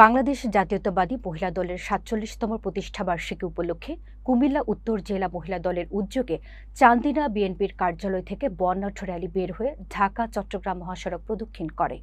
বাংলাদেশ জাতীয়তাবাদী মহিলা দলের সাতচল্লিশতম প্রতিষ্ঠা বার্ষিকী উপলক্ষে কুমিল্লা উত্তর জেলা মহিলা দলের উদ্যোগে চান্দিনা বিএনপির কার্যালয় থেকে বর্ণাঢ্য র্যালি বের হয়ে ঢাকা, চট্টগ্রাম মহাসড়ক প্রদক্ষিণ করে।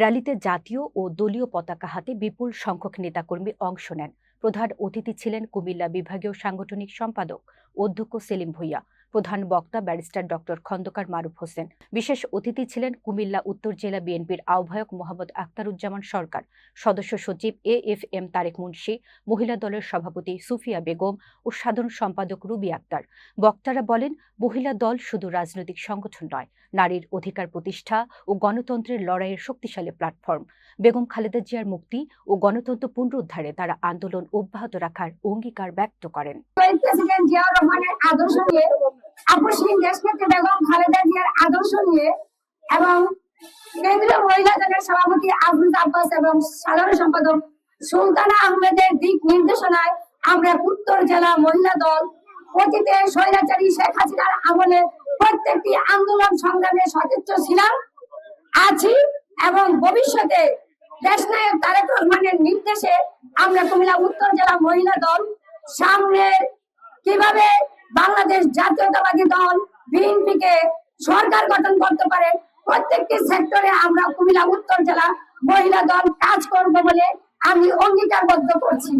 র্যালিতে জাতীয় ও দলীয় পতাকা হাতে বিপুল সংখ্যক নেতাকর্মী অংশ নেন। প্রধান অতিথি ছিলেন কুমিল্লা বিভাগীয় সাংগঠনিক সম্পাদক অধ্যক্ষ সেলিম ভুইয়া। প্রধান বক্তা ব্যারিস্টার ডক্টর খন্দকার মারুফ হোসেন। বিশেষ অতিথি ছিলেন কুমিল্লা উত্তর জেলা বিএনপির আহ্বায়ক মোহাম্মদ আখতারুজ্জামান সরকার, সদস্য সচিব A F M Tarek Munshi, মহিলা দলের সভাপতি সুফিয়া বেগম ও সাধারণ সম্পাদক রুবি আক্তার। বক্তারা বলেন, মহিলা দল শুধু রাজনৈতিক সংগঠন নয়, নারীর অধিকার প্রতিষ্ঠা ও গণতন্ত্রের লড়াইয়ের শক্তিশালী প্ল্যাটফর্ম। বেগম খালেদা জিয়ার মুক্তি ও গণতন্ত্র পুনরুদ্ধারে তারা আন্দোলন অব্যাহত রাখার অঙ্গীকার ব্যক্ত করেন। প্রেসিডেন্ট জিয়াউর রহমানের আদর্শ নিয়ে আপসহীন দেশনেত্রী বেগম খালেদা জিয়ার আদর্শ নিয়ে এবং কেন্দ্রীয় মহিলা দলের সভাপতি আবুল আব্বাস এবং সাধারণ সম্পাদক সুলতানা আহমেদের দিক নির্দেশনায় আমরা উত্তর জেলা মহিলা দল, অতীতে স্বৈরাচারী শেখ হাসিনার আমলে প্রত্যেকটি আন্দোলন সংগ্রামে সচেষ্ট ছিলাম, আছি এবং ভবিষ্যতে দেশনায়ক তারেক রহমানের নির্দেশে আমরা কুমিল্লা উত্তর জেলা মহিলা দল সামনের কীভাবে বাংলাদেশ জাতীয়তাবাদী দল, বিএনপিকে সরকার গঠন করতে পারে। প্রত্যেকটি সেক্টরে আমরা কুমিল্লা, উত্তর জেলা মহিলা দল কাজ করব বলে আমি অঙ্গীকারবদ্ধ করছি।